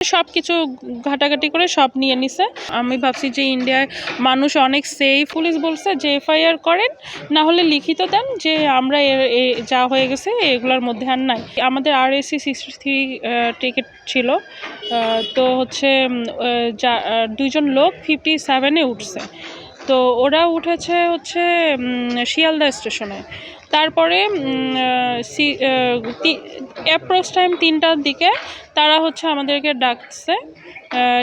সব কিছু ঘাটাঘাটি করে সব নিয়ে নিছে। আমি ভাবছি যে ইন্ডিয়ায় মানুষ অনেক সেফ পুলিশ বলছে যে এফআইআর করেন না হলে লিখিত দেন যে আমরা যা হয়ে গেছে এগুলোর মধ্যে আর নাই। আমাদের আর এসি সিক্সটি থ্রি টিকিট ছিল তো হচ্ছে যা আহ, দুইজন লোক ফিফটি সেভেনে উঠছে। তো ওরা উঠেছে হচ্ছে শিয়ালদা স্টেশনে। তারপরে অ্যাপ্রোচ টাইম তিনটার দিকে তারা হচ্ছে আমাদেরকে ডাকছে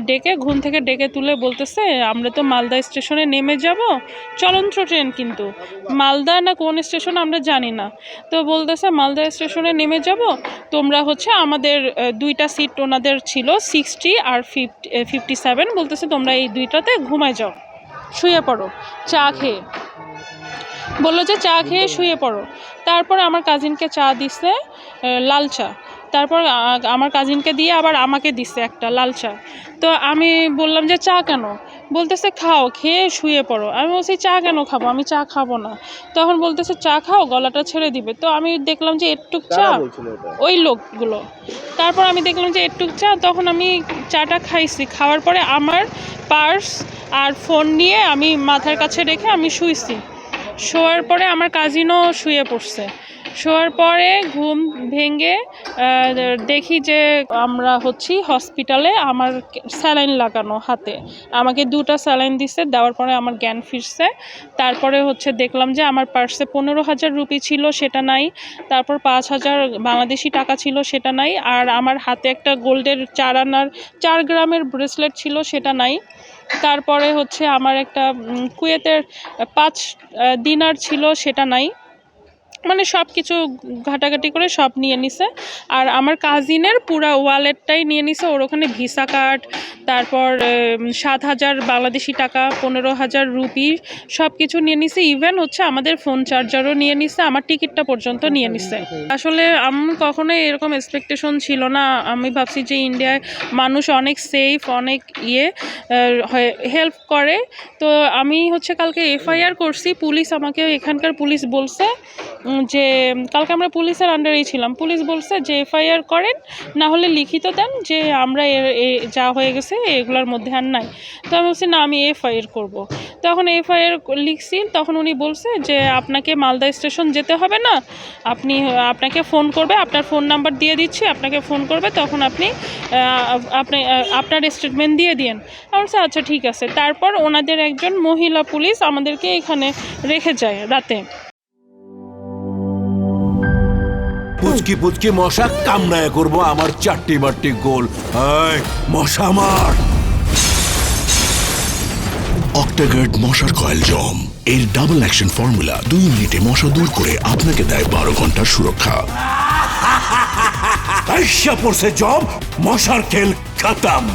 ডেকে, ঘুম থেকে ডেকে তুলে বলতেছে, আমরা তো মালদা স্টেশনে নেমে যাব, চলন্ত ট্রেন কিন্তু। মালদা না কোন স্টেশন আমরা জানি না। তো বলতেছে, মালদা স্টেশনে নেমে যাব, তোমরা হচ্ছে আমাদের দুইটা সিট ওনাদের ছিল সিক্সটি আর ফিফটি ফিফটি সেভেন বলতেছে, তোমরা এই দুইটাতে ঘুমায় যাও, শুয়ে পড়ো, চা খেয়ে। বলল যে চা খেয়ে শুয়ে পড়ো। তারপর আমার কাজিনকে চা দিছে লাল চা। তারপর আমার কাজিনকে দিয়ে আবার আমাকে দিছে একটা লাল চা। তো আমি বললাম যে চা কেন? বলতেছে খাও খেয়ে শুয়ে পড়ো। আমি বলছি চা কেন খাব? আমি চা খাব না। তখন বলতেছে চা খাও গলাটা ছেড়ে দিবে। তো আমি দেখলাম যে একটু চা ওই লোকগুলো। তারপর আমি দেখলাম যে একটু চা তখন আমি চাটা খাইছি। খাওয়ার পরে আমার পার্স আর ফোন নিয়ে আমি মাথার কাছে রেখে আমি শুইছি। শোয়ার পরে আমার কাজিনও শুয়ে পড়ছে। শোয়ার পরে ঘুম ভেঙে দেখি যে আমরা হচ্ছি হসপিটালে আমার স্যালাইন লাগানো হাতে। আমাকে দুটো স্যালাইন দিছে, দেওয়ার পরে আমার জ্ঞান ফিরছে। তারপরে হচ্ছে দেখলাম যে আমার পার্সে পনেরো হাজার রুপি ছিল, সেটা নাই। তারপর পাঁচ হাজার বাংলাদেশি টাকা ছিল, সেটা নাই। আর আমার হাতে একটা গোল্ডের চার আনার চার গ্রামের ব্রেসলেট ছিল, সেটা নাই। তারপরে হচ্ছে আমার একটা কুয়েতের পাঁচ দিনার ছিল, সেটা নাই। মানে সব কিছু ঘাটাঘাটি করে সব নিয়ে নিছে। আর আমার কাজিনের পুরা ওয়ালেটটাই নিয়ে নিছে। ওর ওখানে ভিসা কার্ড তারপর সাত হাজার বাংলাদেশি টাকা, পনেরো হাজার রুপি সব কিছু নিয়ে নিছে। ইভেন হচ্ছে আমাদের ফোন চার্জারও নিয়ে নিছে। আমার টিকিটটা পর্যন্ত নিয়ে নিছে। আসলে আমি কখনোই এরকম এক্সপেকটেশন ছিল না। আমি ভাবছি যে ইন্ডিয়ায় মানুষ অনেক সেফ অনেক ইয়ে হেল্প করে। তো আমি হচ্ছে কালকে এফআইআর করছি। পুলিশ আমাকে এখানকার পুলিশ বলছে যে, কালকে আমরা পুলিশের আন্ডারেই ছিলাম। পুলিশ বলছে যে, এফআইআর করেন, না হলে লিখিত দেন যে, আমরা এ- এ- যা হয়ে গেছে, এগুলোর মধ্যে আর নাই। তো আমি বলছি, না, আমি এফআইআর করব। তখন এফআইআর লিখছি, তখন উনি বলছে যে, আপনাকে মালদা স্টেশন যেতে হবে না। আপনি, আপনাকে ফোন করবে, আপনার ফোন নাম্বার দিয়ে দিচ্ছি, আপনাকে ফোন করবে, তখন আপনি আপনি আপনার স্টেটমেন্ট দিয়ে দিন আমি বলছি আচ্ছা ঠিক আছে। তারপর ওনাদের একজন মহিলা পুলিশ আমাদেরকে এখানে রেখে যায় রাতে। পুচকি পুচকি মশা কামড়ায় করব আমার চারটি বারটি গোল। মশা মার! অক্টাগার্ড মশার কয়েল জম। এর ডাবল অ্যাকশন ফর্মুলা দুই মিনিটে মশা দূর করে আপনাকে দেয় বারো ঘণ্টার সুরক্ষা। আইসা পড়ছে জব মশার খেল খাতাম।